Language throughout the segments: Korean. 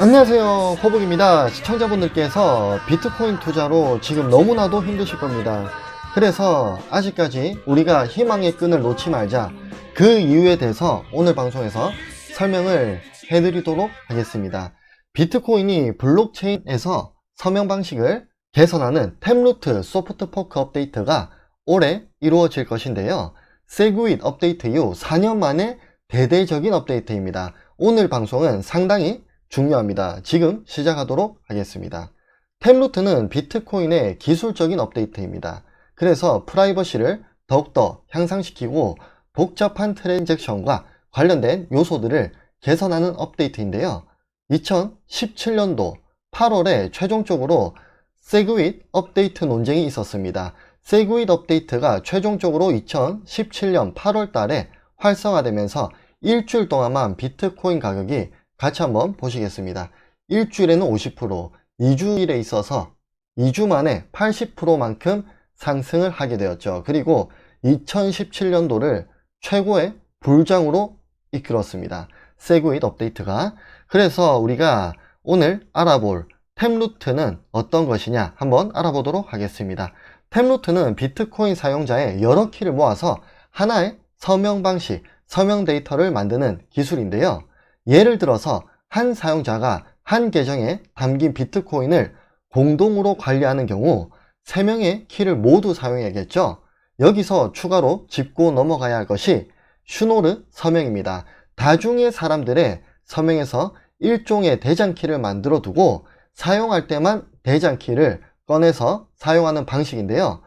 안녕하세요 호북입니다. 시청자분들께서 비트코인 투자로 지금 너무나도 힘드실 겁니다. 그래서 아직까지 우리가 희망의 끈을 놓지 말자. 그 이유에 대해서 오늘 방송에서 설명을 해드리도록 하겠습니다. 비트코인이 블록체인에서 서명 방식을 개선하는 템루트 소프트 포크 업데이트가 올해 이루어질 것인데요. 세그윗 업데이트 이후 4년 만에 대대적인 업데이트입니다. 오늘 방송은 상당히 중요합니다. 지금 시작하도록 하겠습니다. 템루트는 비트코인의 기술적인 업데이트입니다. 그래서 프라이버시를 더욱더 향상시키고 복잡한 트랜잭션과 관련된 요소들을 개선하는 업데이트인데요. 2017년도 8월에 최종적으로 세그윗 업데이트 논쟁이 있었습니다. 세그윗 업데이트가 최종적으로 2017년 8월 달에 활성화되면서 일주일 동안만 비트코인 가격이 같이 한번 보시겠습니다. 일주일에는 50%, 2주일에 있어서 2주 만에 80%만큼 상승을 하게 되었죠. 그리고 2017년도를 최고의 불장으로 이끌었습니다. 세그윗 업데이트가. 그래서 우리가 오늘 알아볼 템루트는 어떤 것이냐 한번 알아보도록 하겠습니다. 템루트는 비트코인 사용자의 여러 키를 모아서 하나의 서명 방식, 서명 데이터를 만드는 기술인데요. 예를 들어서 한 사용자가 한 계정에 담긴 비트코인을 공동으로 관리하는 경우 3명의 키를 모두 사용해야겠죠. 여기서 추가로 짚고 넘어가야 할 것이 슈노르 서명입니다. 다중의 사람들의 서명에서 일종의 대장키를 만들어 두고 사용할 때만 대장키를 꺼내서 사용하는 방식인데요.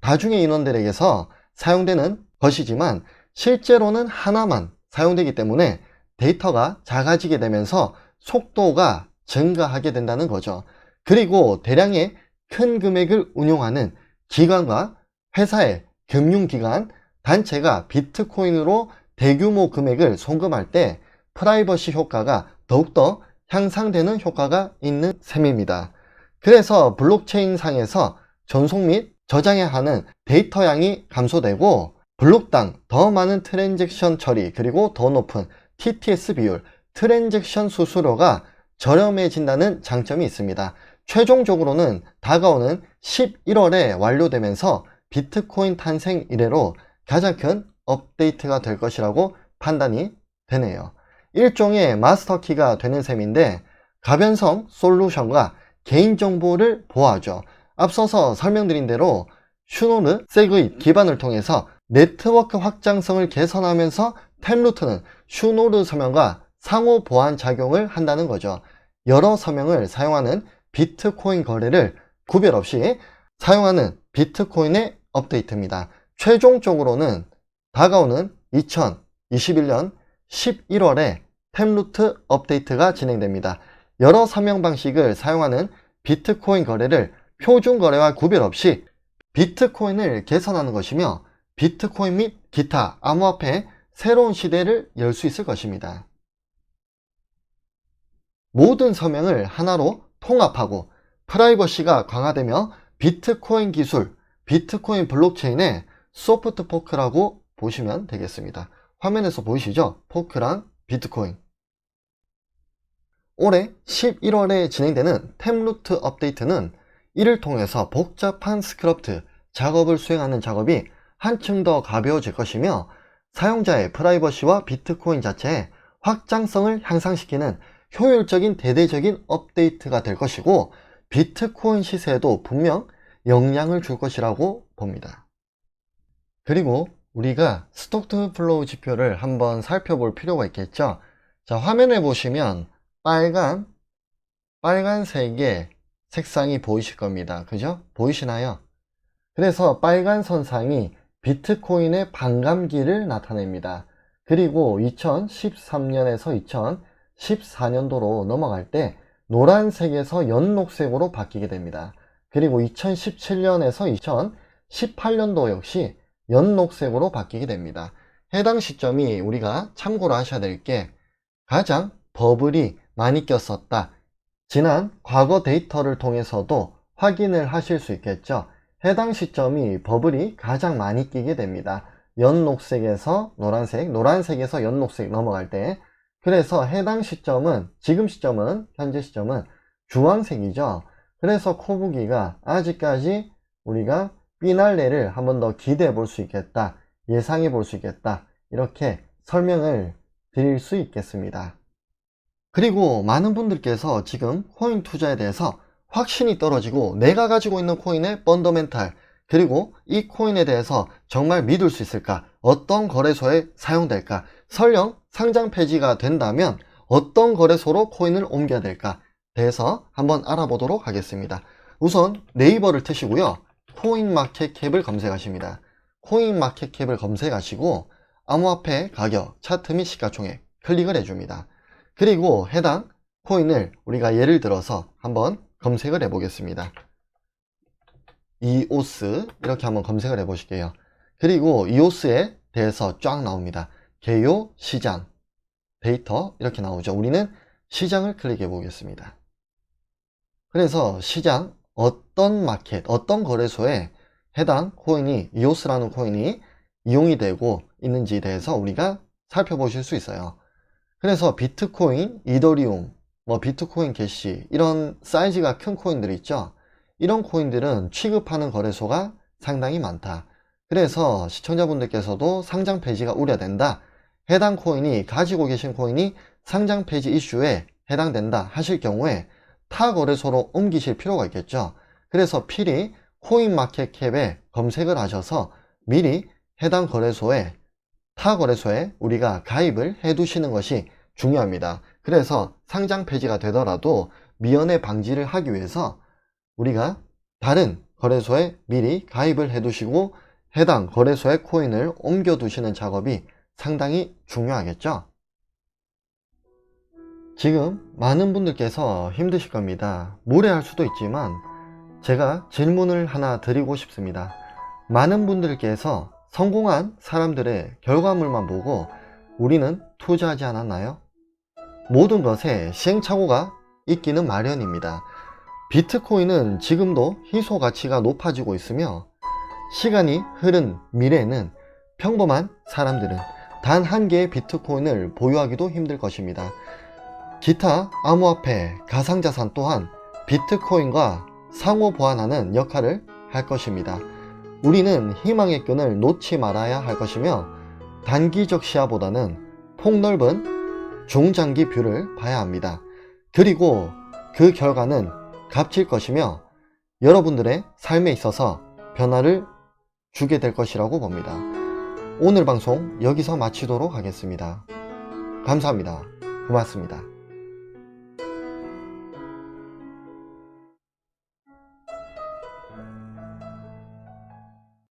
다중의 인원들에게서 사용되는 것이지만 실제로는 하나만 사용되기 때문에 데이터가 작아지게 되면서 속도가 증가하게 된다는 거죠. 그리고 대량의 큰 금액을 운용하는 기관과 회사의 금융기관, 단체가 비트코인으로 대규모 금액을 송금할 때 프라이버시 효과가 더욱더 향상되는 효과가 있는 셈입니다. 그래서 블록체인 상에서 전송 및 저장해야 하는 데이터 양이 감소되고 블록당 더 많은 트랜잭션 처리 그리고 더 높은 TTS 비율, 트랜잭션 수수료가 저렴해진다는 장점이 있습니다. 최종적으로는 다가오는 11월에 완료되면서 비트코인 탄생 이래로 가장 큰 업데이트가 될 것이라고 판단이 되네요. 일종의 마스터키가 되는 셈인데 가변성 솔루션과 개인정보를 보호하죠. 앞서서 설명드린 대로 슈노르 세그잇 기반을 통해서 네트워크 확장성을 개선하면서 템루트는 슈노르 서명과 상호 보완 작용을 한다는 거죠. 여러 서명을 사용하는 비트코인 거래를 구별 없이 사용하는 비트코인의 업데이트입니다. 최종적으로는 다가오는 2021년 11월에 템루트 업데이트가 진행됩니다. 여러 서명 방식을 사용하는 비트코인 거래를 표준 거래와 구별 없이 비트코인을 개선하는 것이며 비트코인 및 기타 암호화폐 새로운 시대를 열 수 있을 것입니다. 모든 서명을 하나로 통합하고 프라이버시가 강화되며 비트코인 기술, 비트코인 블록체인의 소프트 포크라고 보시면 되겠습니다. 화면에서 보이시죠? 포크랑 비트코인. 올해 11월에 진행되는 템루트 업데이트는 이를 통해서 복잡한 스크럽트 작업을 수행하는 작업이 한층 더 가벼워질 것이며 사용자의 프라이버시와 비트코인 자체의 확장성을 향상시키는 효율적인 대대적인 업데이트가 될 것이고 비트코인 시세에도 분명 영향을 줄 것이라고 봅니다. 그리고 우리가 스톡트 플로우 지표를 한번 살펴볼 필요가 있겠죠. 자, 화면에 보시면 빨간, 빨간색의 색상이 보이실 겁니다. 그죠? 보이시나요? 그래서 빨간 선상이 비트코인의 반감기를 나타냅니다. 그리고 2013년에서 2014년도로 넘어갈 때 노란색에서 연녹색으로 바뀌게 됩니다. 그리고 2017년에서 2018년도 역시 연녹색으로 바뀌게 됩니다. 해당 시점이 우리가 참고로 하셔야 될 게 가장 버블이 많이 꼈었다. 지난 과거 데이터를 통해서도 확인을 하실 수 있겠죠. 해당 시점이 버블이 가장 많이 끼게 됩니다. 연녹색에서 노란색, 노란색에서 연녹색 넘어갈 때 그래서 해당 시점은 지금 시점은 현재 시점은 주황색이죠. 그래서 코부기가 아직까지 우리가 피날레를 한 번 더 기대해 볼 수 있겠다. 예상해 볼 수 있겠다. 이렇게 설명을 드릴 수 있겠습니다. 그리고 많은 분들께서 지금 코인 투자에 대해서 확신이 떨어지고 내가 가지고 있는 코인의 펀더멘탈 그리고 이 코인에 대해서 정말 믿을 수 있을까? 어떤 거래소에 사용될까? 설령 상장 폐지가 된다면 어떤 거래소로 코인을 옮겨야 될까? 대해서 한번 알아보도록 하겠습니다. 우선 네이버를 트시고요. 코인마켓캡을 검색하십니다. 코인마켓캡을 검색하시고 암호화폐 가격, 차트 및 시가총액 클릭을 해줍니다. 그리고 해당 코인을 우리가 예를 들어서 한번 검색을 해보겠습니다. 이오스 이렇게 한번 검색을 해보실게요. 그리고 이오스에 대해서 쫙 나옵니다. 개요, 시장, 데이터 이렇게 나오죠. 우리는 시장을 클릭해 보겠습니다. 그래서 시장 어떤 마켓, 어떤 거래소에 해당 코인이 이오스라는 코인이 이용이 되고 있는지에 대해서 우리가 살펴보실 수 있어요. 그래서 비트코인, 이더리움, 뭐 비트코인 게시 이런 사이즈가 큰 코인들 있죠. 이런 코인들은 취급하는 거래소가 상당히 많다. 그래서 시청자분들께서도 상장 폐지가 우려된다. 해당 코인이 가지고 계신 코인이 상장 폐지 이슈에 해당된다 하실 경우에 타 거래소로 옮기실 필요가 있겠죠. 그래서 필히 코인마켓캡에 검색을 하셔서 미리 해당 거래소에 타 거래소에 우리가 가입을 해 두시는 것이 중요합니다. 그래서 상장 폐지가 되더라도 미연의 방지를 하기 위해서 우리가 다른 거래소에 미리 가입을 해 두시고 해당 거래소의 코인을 옮겨 두시는 작업이 상당히 중요하겠죠. 지금 많은 분들께서 힘드실 겁니다. 무례할 수도 있지만 제가 질문을 하나 드리고 싶습니다. 많은 분들께서 성공한 사람들의 결과물만 보고 우리는 투자하지 않았나요? 모든 것에 시행착오가 있기는 마련입니다. 비트코인은 지금도 희소 가치가 높아지고 있으며 시간이 흐른 미래에는 평범한 사람들은 단 한 개의 비트코인을 보유하기도 힘들 것입니다. 기타 암호화폐, 가상자산 또한 비트코인과 상호 보완하는 역할을 할 것입니다. 우리는 희망의 끈을 놓지 말아야 할 것이며 단기적 시야보다는 폭넓은 중장기 뷰를 봐야 합니다. 그리고 그 결과는 값질 것이며 여러분들의 삶에 있어서 변화를 주게 될 것이라고 봅니다. 오늘 방송 여기서 마치도록 하겠습니다. 감사합니다. 고맙습니다.